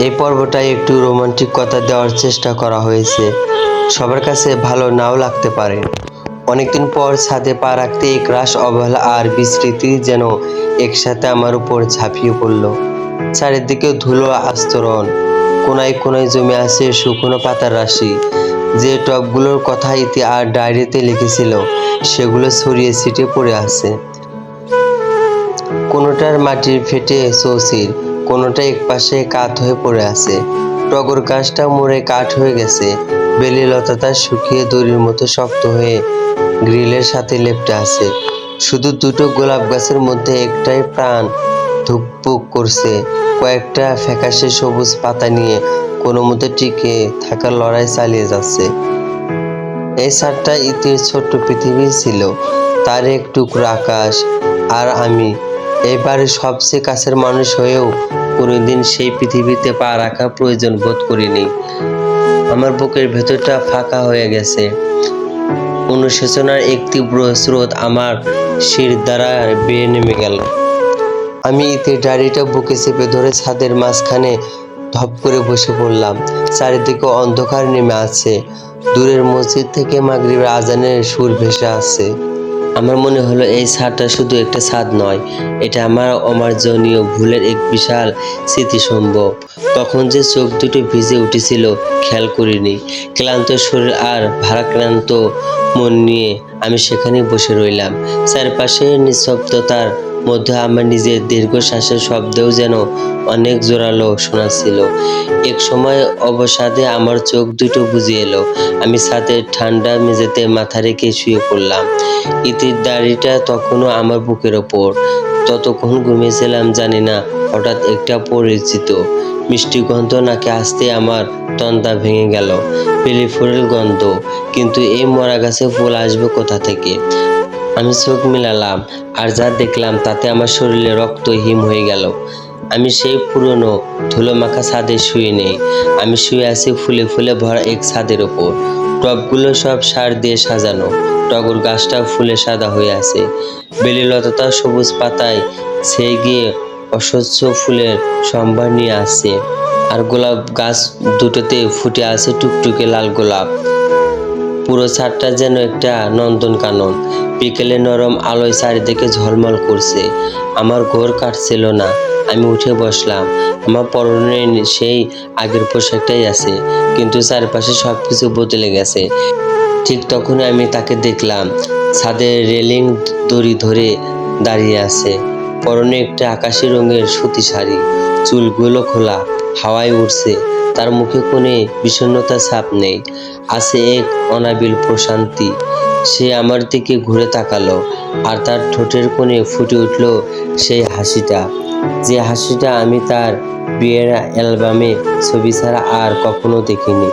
এই পর্বটায় একটু রোমান্টিক কথা দেওয়ার চেষ্টা করা হয়েছে। সবার কাছে ভালো নাও লাগতে পারে। অনেকদিন পর ছাদে পা রাখতে এক রাস অবহেলা আর বিস্মৃতি যেন একসাথে আমার উপর ঝাঁপিয়ে পড়ল। চারিদিকে ধুলো আস্তরণ। কোনায় কোনায় জমে আছে শুকনো পাতার রাশি। যে টবগুলোর কথা ইতি আর ডায়েরিতে লিখেছিল, সেগুলো ছড়িয়ে ছিটিয়ে পড়ে আছে। কোনোটার মাটির ফেটে চৌচির। কোনোটা একপাশে কাঠ হয়ে পড়ে আছে। টগর গাছটা মরে কাঠ হয়ে গেছে। বেলি লতাটা শুকিয়ে দড়ির মতো শক্ত হয়ে গ্রিলের সাথে লেপটে আছে। শুধু দুটো গোলাপ গাছের মধ্যে একটাই প্রাণ ধুকপুক করছে। কয়েকটা ফ্যাকাশে সবুজ পাতা নিয়ে কোনো মতো টিকে থাকার লড়াই চালিয়ে যাচ্ছে। এই সারটা ইতির ছোট্ট পৃথিবী ছিল। তার এক টুকরো আকাশ আর আমি এবারে সবচেয়ে কাছের মানুষ হয়েও কোনোদিন সেই পৃথিবীতে পা রাখা প্রয়োজন বোধ করিনি। আমার বুকের ভেতরটা ফাঁকা হয়ে গেছে। অনুশোচনার এক তীব্র স্রোত আমার শির দ্বারা বেয়ে নেমে গেল। আমি ইতে ডাড়িটা বুকে চেপে ধরে ছাদের মাঝখানে ধপ করে বসে পড়লাম। চারিদিকে অন্ধকার নেমে আছে। দূরের মসজিদ থেকে মাগরিবের আজানের সুর ভেসে আছে আমার মনে হলো এই ছাদটা শুধু একটা ছাদ নয়, এটা আমার অমার্জনীয় ভুলের এক বিশাল স্মৃতিসম্ভব তখন যে চোখ দুটো ভিজে উঠেছিল, খেয়াল করিনি। ক্লান্ত শরীর আর ভারাক্রান্ত মন নিয়ে আমি সেখানে বসে রইলাম। চারপাশে নিঃশব্দতার মধ্যে আমার নিজের দীর্ঘশ্বাসের শব্দেও যেন অনেক জোরালো শোনাচ্ছিল। এক সময় অবসাদে আমার চোখ দুটো বুঝে এলো। আমি ছাদের ঠান্ডা মেঝেতে মাথা রেখে শুয়ে পড়লাম। ইতির দাড়িটা তখনও আমার বুকের ওপর। ততক্ষণ ঘুমিয়েছিলাম জানি না, হঠাৎ একটা পরিচিত। মিষ্টি গন্ধ নাকি আসতে আমার তন্দা ভেঙে গেল। বেলি ফুলের গন্ধ, কিন্তু এই মরা গাছে ফুল আসবে কোথা থেকে? আমি চোখ মিলালাম আর যা দেখলাম তাতে আমার শরীরে রক্ত হিম হয়ে গেল। আমি সেই পুরনো ধুলো মাখা ছাদে শুয়ে নেই। আমি শুয়ে আছি ফুলে ফুলে ভরা এক ছাদের ওপর। টবগুলো সব সার দিয়ে সাজানো। টগর গাছটা ফুলে সাদা হয়ে আছে। বেলি লতাটা সবুজ পাতায় সেই গিয়ে অস্বচ্ছ ফুলের সম্ভার নিয়ে আসছে। আর গোলাপ গাছ দুটোতে ফুটে আছে টুকটুকে লাল গোলাপ। পুরো ছাদটা যেন একটা নন্দন কানন। বিকেলে নরম আলোয় চারিদিকে ঝলমল করছে। আমার ঘোর কাটছিল না। আমি উঠে বসলাম। আমার পরনে সেই আগের পোশাকটাই আছে, কিন্তু চারপাশে সব কিছু বদলে গেছে। ঠিক তখনই আমি তাকে দেখলাম। ছাদের রেলিং দড়ি ধরে দাঁড়িয়ে আছে। পরনে একটা আকাশি রঙের সুতি শাড়ি। চুলগুলো খোলা, হাওয়ায় উঠছে তার মুখে কোনো বিষণ্ণতার ছাপ নেই। আছে এক অনাবিল প্রশান্তি। সে আমার দিকে ঘুরে তাকালো আর তার ঠোঁটের কোণে ফুটে উঠল সেই হাসিটা। যে হাসিটা আমি তার বিয়ের অ্যালবামে ছবি ছাড়া আর কখনো দেখিনি।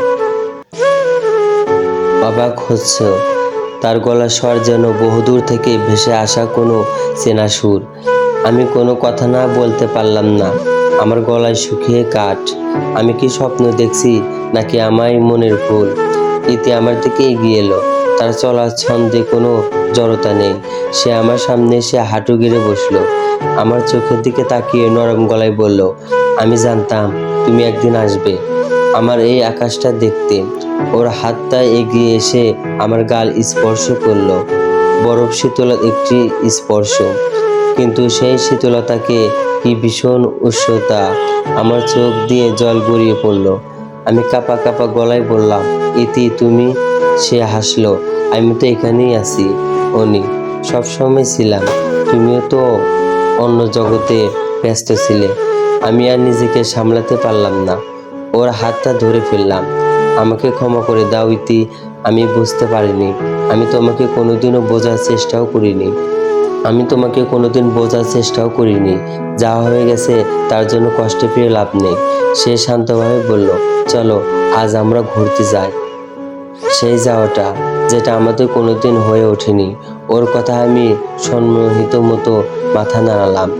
অবাক হচ্ছ। তার গলা স্বর যেন বহুদূর থেকে ভেসে আসা কোনো চেনা সুর। আমি কোনো কথা না বলতে পারলাম না। আমার গলায় শুকিয়ে কাঠ। আমি কি স্বপ্ন দেখছি নাকি আমায় মনের ভুল ইতি আমার দিকে এগিয়ে এলো। তার চলার ছন্দে কোনো জড়তা নেই। সে আমার সামনে এসে হাঁটু গিরে বসল। আমার চোখের দিকে তাকিয়ে নরম গলায় বলল, আমি জানতাম তুমি একদিন আসবে। আমার এই আকাশটা দেখতে। ওর হাতটা এগিয়ে এসে আমার গাল স্পর্শ করল। বরফ শীতল একটি স্পর্শ। কিন্তু সেই শীতলতাকে কি ভীষণ উষ্ণতা। আমার চোখ দিয়ে জল গড়িয়ে পড়ল। আমি কাপা কাপা গলায় বললাম, ইতি, তুমি? সে হাসলো, আমি তো এখানেই আছি, অনি। সবসময় ছিলাম। তুমিও তো অন্য জগতে ব্যস্ত ছিলে। আমি আর নিজেকে সামলাতে পারলাম না। ওর হাতটা ধরে ফেললাম। আমাকে ক্ষমা করে দাও, ইতি। আমি বুঝতে পারিনি। আমি তোমাকে কোনোদিনও বোঝার চেষ্টাও করিনি। আমি তোমাকে কোনোদিন বোঝার চেষ্টাও করিনি। যা হয়ে গেছে, তার জন্য কষ্টে পেয়ে লাভ নেই। সে শান্তভাবে বলল, চলো, আজ আমরা ঘুরতে যাই। সেই যাওয়াটা, যেটা আমাদের কোনোদিন হয়ে ওঠেনি। ওর কথা আমি সম্মোহিত মতো মাথা নাড়ালাম।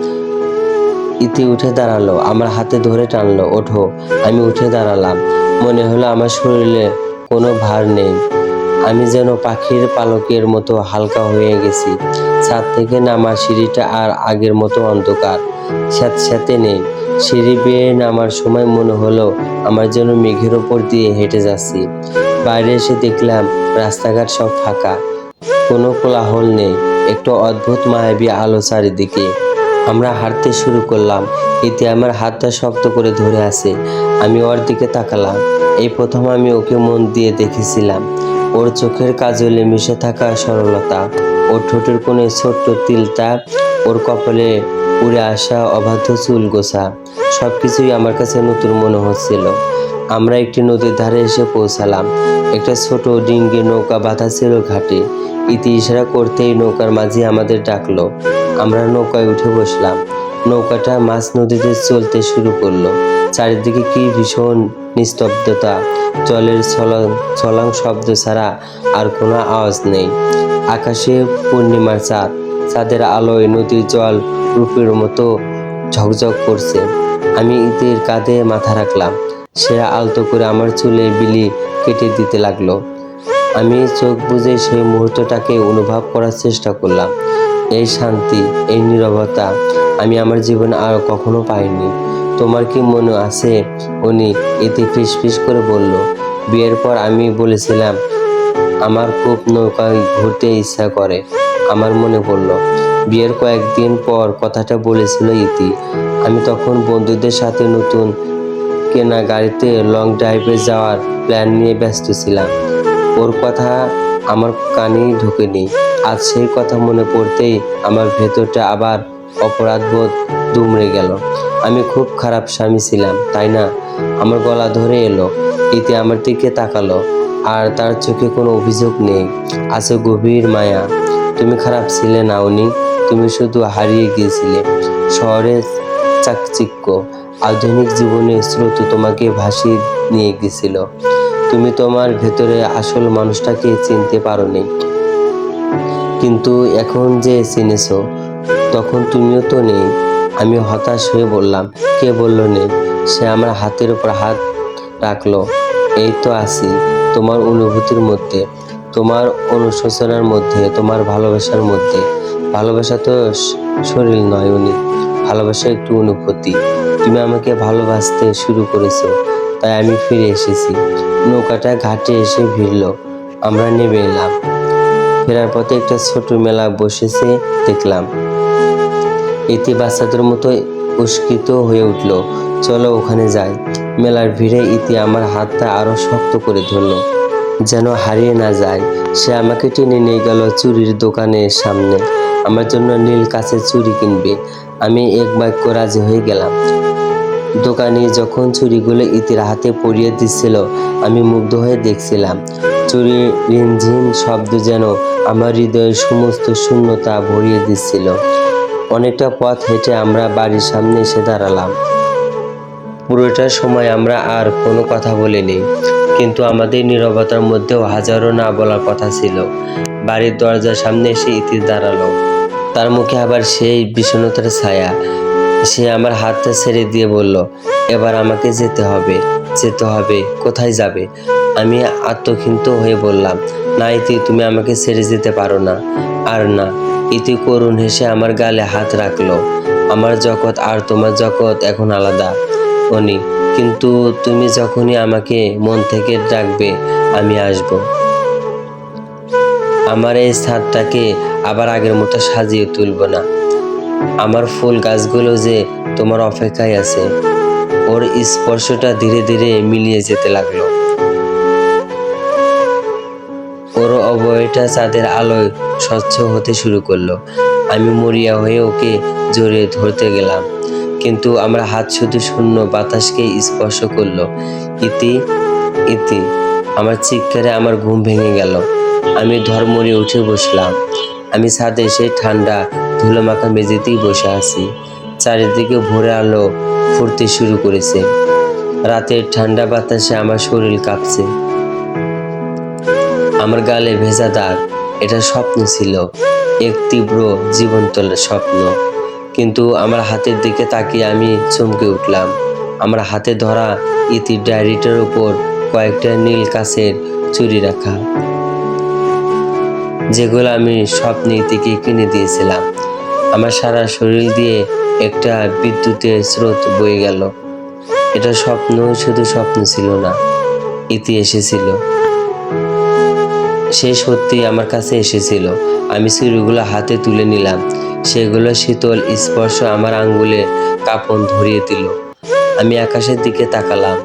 ইতি উঠে দাঁড়াল, আমার হাতে ধরে টানলো, ওঠো। আমি উঠে দাঁড়ালাম। মনে হলো আমার শরীরে কোনো ভার নেই। আমি যেন পাখির পালকের মতো হালকা হয়ে গেছি। ছাদ থেকে নামা সিঁড়িটা আর আগের মতো অন্ধকার। স্যাঁতস্যাঁতে নেই। সিঁড়ি বেয়ে নামার সময় মনে হলো আমার যেন মেঘের ওপর দিয়ে হেঁটে যাচ্ছি। বাইরে এসে দেখলাম রাস্তাঘাট সব ফাঁকা। কোনো কোলাহল নেই। একটু অদ্ভুত মায়াবী আলো চারিদিকে। আমরা হাঁটতে শুরু করলাম। এতে আমার হাতটা শক্ত করে ধরে আছে। আমি ওর দিকে তাকালাম। এই প্রথম আমি ওকে মন দিয়ে দেখেছিলাম। ওর চোখের কাজলে মিশে থাকা সরলতা, ওর ঠোঁটের কোণে ছোট্ট তিলটা, ওর কপালে উড়ে আসা অবাধ্য চুল গোছা সব কিছুই আমার কাছে নতুন মনে হচ্ছিল। আমরা একটি নদীর ধারে এসে পৌঁছালাম। একটা ছোট ডিঙ্গি নৌকা বাঁধা ছিল ঘাটে। ইতি ইশারা করতেই নৌকার মাঝি আমাদের ডাকলো। আমরা নৌকায় উঠে বসলাম। নৌকাটা মাছ নদীতে চলতে শুরু করল। চারিদিকে কি ভীষণ নিস্তব্ধতা। জলের ছলাং ছলাং শব্দ ছাড়া আর কোনো আওয়াজ নেই। আকাশে পূর্ণিমার চাঁদ। চাঁদের আলোয় নদীর জল রূপের মতো ঝকঝক করছে। আমি ইতির কাঁধে মাথা রাখলাম। সে আলতো করে আমার চুলে বিলি কেটে দিতে লাগল। আমি চোখ বুজে সেই মুহূর্তটাকে অনুভব করার চেষ্টা করলাম। এই শান্তি, এই নীরবতা আমি আমার জীবনে আর কখনো পাইনি। তোমার কি মনে আছে? উনি এতে ফিস ফিস করে বলল, বিয়ের পর আমি বলেছিলাম, আমার খুব নৌকায় ঘুরতে ইচ্ছা করে। আমার মনে পড়ল, বিয়ের কয়েকদিন পর কথাটা বলেছিল ইতি। আমি তখন বন্ধুদের সাথে নতুন কেনা গাড়িতে লং ড্রাইভে যাওয়ার প্ল্যান নিয়ে ব্যস্ত ছিলাম। ওর কথা আমার কানেই ঢুকেনি। আজ সেই কথা মনে পড়তেই আমার ভেতরটা আবার অপরাধবোধ দুমড়ে গেল। আমি খুব খারাপ স্বামী ছিলাম, তাই না? আমার গলা ধরে এলো, ইতি আমার দিকে তাকালো, আর তার চোখে কোনো অভিযোগ নেই। আছে গভীর মায়া। তুমি খারাপ ছিলে না, উনি। তুমি শুধু হারিয়ে গিয়েছিলে। শহরের চাকচিক্য। আধুনিক জীবনের স্রোত তোমাকে ভাসিয়ে নিয়ে গেছিল তুমি তোমার ভেতরে আসল মানুষটাকে চিনতে পারোনি। কিন্তু এখন যে চিনেছ, তখন তুমিও তো নেই। আমি হতাশ হয়ে বললাম, কে বলল নেই সে আমার হাতের উপর হাত রাখল। এই তো আছি, তোমার অনুভূতির মধ্যে, তোমার অনুশোচনার মধ্যে, তোমার ভালোবাসার মধ্যে। ভালোবাসা তো শরীর নয় উনি, ভালোবাসা একটু অনুভূতি। তুমি আমাকে ভালোবাসতে শুরু করেছ, তাই আমি ফিরে এসেছি। নৌকাটা ঘাটে এসে ভিড়ল, আমরা নেমে এলাম। ফেরার পথে একটা ছোট মেলা বসেছে, দেখলাম। এতে বাচ্চাদের মতো উস্কিত হয়ে উঠল। চলো ওখানে যাই। মেলার ভিড়ে ইতি আমার হাতটা আরও শক্ত করে ধরলো। যেন হারিয়ে না যায়, সে আমাকে টেনে নিয়ে গেল চুরির দোকানের সামনে। আমার জন্য নীল কাছে চুরি কিনবে। আমি এক বাক্য রাজি হয়ে গেলাম। দোকানে যখন চুরিগুলো ইতির হাতে পরিয়ে দিচ্ছিল, আমি মুগ্ধ হয়ে দেখছিলাম। চুরির রিনঝিন শব্দ যেন আমার হৃদয়ের সমস্ত শূন্যতা ভরিয়ে দিচ্ছিল। অনেকটা পথ হেঁটে আমরা বাড়ির সামনে এসে দাঁড়ালাম। পুরোটা সময় আমরা আর কোনো কথা বলিনি, কিন্তু আমাদের নীরবতার মধ্যেও হাজারো না বলার কথা ছিল। বাড়ির দরজার সামনে এসে ইতি দাঁড়াল। তার মুখে আবার সেই বিষণ্ণতার ছায়া। সে আমার হাতটা ছেড়ে দিয়ে বলল, এবার আমাকে যেতে হবে যেতে হবে, কোথায় যাবে? আমি আত্মক্ষিন্ত হয়ে বললাম, না ইতি, তুমি আমাকে ছেড়ে যেতে পারো না। আর না। ইতি করুণ হেসে আমার গালে হাত রাখল। আমার জগৎ আর তোমার জগৎ এখন আলাদা। অনি, কিন্তু তুমি যখনই আমাকে মন থেকে ডাকবে, আমি আসব। আমার এই ছাদটাকে আবার আগের মতো সাজিয়ে তুলব না। আমার ফুল গাছগুলো যে তোমার অপেক্ষায় আছে, ওর স্পর্শটা ধীরে ধীরে মিলিয়ে যেতে লাগল। অবয়টা চাঁদের আলোয় স্বচ্ছ হতে শুরু করল। আমি মরিয়া হয়ে ওকে জড়িয়ে ধরতে গেলাম। কিন্তু আমার হাত শুধু শূন্য বাতাসকে স্পর্শ করল। ইতি ইতি, আমার চিৎকারে আমার ঘুম ভেঙে গেল। আমি ধর্মরে উঠে বসলাম। আমি ছাদে সেই ঠান্ডা ধুলো মাখা মেঝেতেই বসে আছি। চারিদিকে ভোরে আলো ফুটতে শুরু করেছে। রাতের ঠান্ডা বাতাসে আমার শরীর কাঁপছে। আমার গালে ভেজা দাগ, এটা স্বপ্ন ছিল, এক তীব্র জীবন্ত স্বপ্ন। কিন্তু আমার হাতের দিকে তাকিয়ে আমি চমকে উঠলাম। আমার হাতে ধরা ইতির ডায়েরিটার উপর কয়েকটা নীল কাছের চুরি রাখা। যেগুলো আমি স্বপ্নে ইতিকে কিনে দিয়েছিলাম। আমার সারা শরীর দিয়ে একটা বিদ্যুতের স্রোত বয়ে গেল। এটা স্বপ্ন শুধু স্বপ্ন ছিল না, ইতি এসেছিল। সে সত্যি আমার কাছে এসেছিল। আমি ছুরিগুলো হাতে তুলে নিলাম। সেগুলো শীতল স্পর্শ আমার আঙ্গুলে কাঁপন ধরিয়ে দিল। আমি আকাশের দিকে তাকালাম।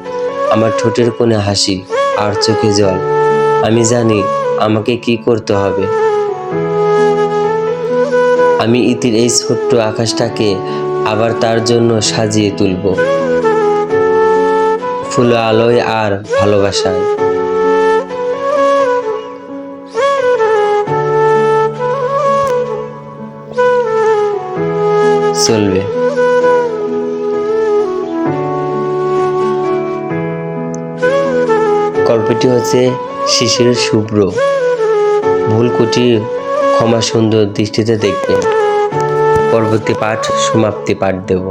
আমার ঠোঁটের কোণে হাসি আর চোখে জল। আমি জানি আমাকে কি করতে হবে। আমি ইতির এই ছোট্ট আকাশটাকে আবার তার জন্য সাজিয়ে তুলব। ফুল আলোয় আর ভালোবাসায়। চলবে। গল্পটি হচ্ছে শিশির শুভ্র। ভুল কুটি ক্ষমা সুন্দর দৃষ্টিতে দেখবেন। পরবর্তী পাঠ সমাপ্তি পাঠ দেব।